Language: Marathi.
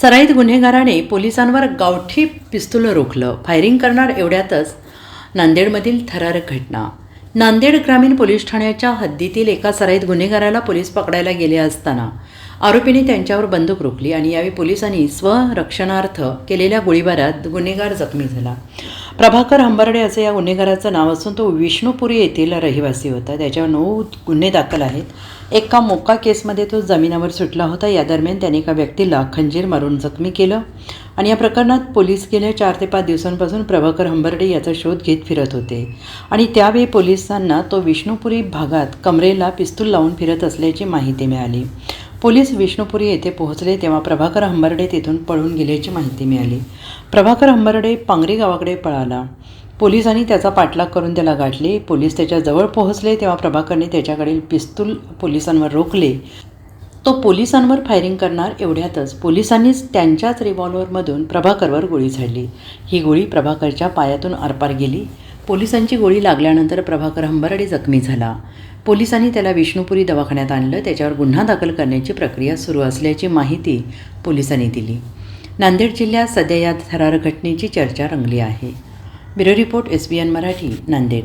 सराईत गुन्हेगाराने पोलिसांवर गावठी पिस्तुलं रोखलं. फायरिंग करणार एवढ्यातच नांदेडमधील थरारक घटना. नांदेड ग्रामीण पोलीस ठाण्याच्या हद्दीतील एका सराईत गुन्हेगाराला पोलीस पकडायला गेले असताना आरोपीने त्यांच्यावर बंदूक रोखली आणि यावेळी पोलिसांनी स्वरक्षणार्थ केलेल्या गोळीबारात गुन्हेगार जखमी झाला. प्रभाकर हंबर्डे असं या गुन्हेगाराचं नाव असून तो विष्णुपुरी येथील रहिवासी होता. त्याच्यावर नऊ गुन्हे दाखल आहेत. एका मोक्का केसमध्ये तो जमिनावर सुटला होता. या दरम्यान त्याने एका व्यक्तीला खंजीर मारून जखमी केलं आणि या प्रकरणात पोलीस गेल्या चार ते पाच दिवसांपासून प्रभाकर हंबर्डे याचा शोध घेत फिरत होते. आणि त्यावेळी पोलिसांना तो विष्णुपुरी भागात कमरेला पिस्तूल लावून फिरत असल्याची माहिती मिळाली. पोलीस विष्णुपुरी येथे पोहोचले तेव्हा प्रभाकर हंबर्डे तेथून पळून गेल्याची माहिती मिळाली. प्रभाकर हंबर्डे पांगरी गावाकडे पळाला. पोलिसांनी त्याचा पाठलाग करून त्याला गाठले. पोलीस त्याच्याजवळ पोहोचले तेव्हा प्रभाकरने त्याच्याकडील पिस्तूल पोलिसांवर रोखले. तो पोलिसांवर फायरिंग करणार एवढ्यातच पोलिसांनीच त्यांच्याच रिव्हॉल्व्हरमधून प्रभाकरवर गोळी झाडली. ही गोळी प्रभाकरच्या पायातून आरपार गेली. पोलिसांची गोळी लागल्यानंतर प्रभाकर हंबरडे जखमी झाला. पोलिसांनी त्याला विष्णुपुरी दवाखान्यात आणलं. त्याच्यावर गुन्हा दाखल करण्याची प्रक्रिया सुरू असल्याची माहिती पोलिसांनी दिली. नांदेड जिल्ह्यात सध्या या थरार घटनेची चर्चा रंगली आहे. Bureau report S B N Marathi Nanded.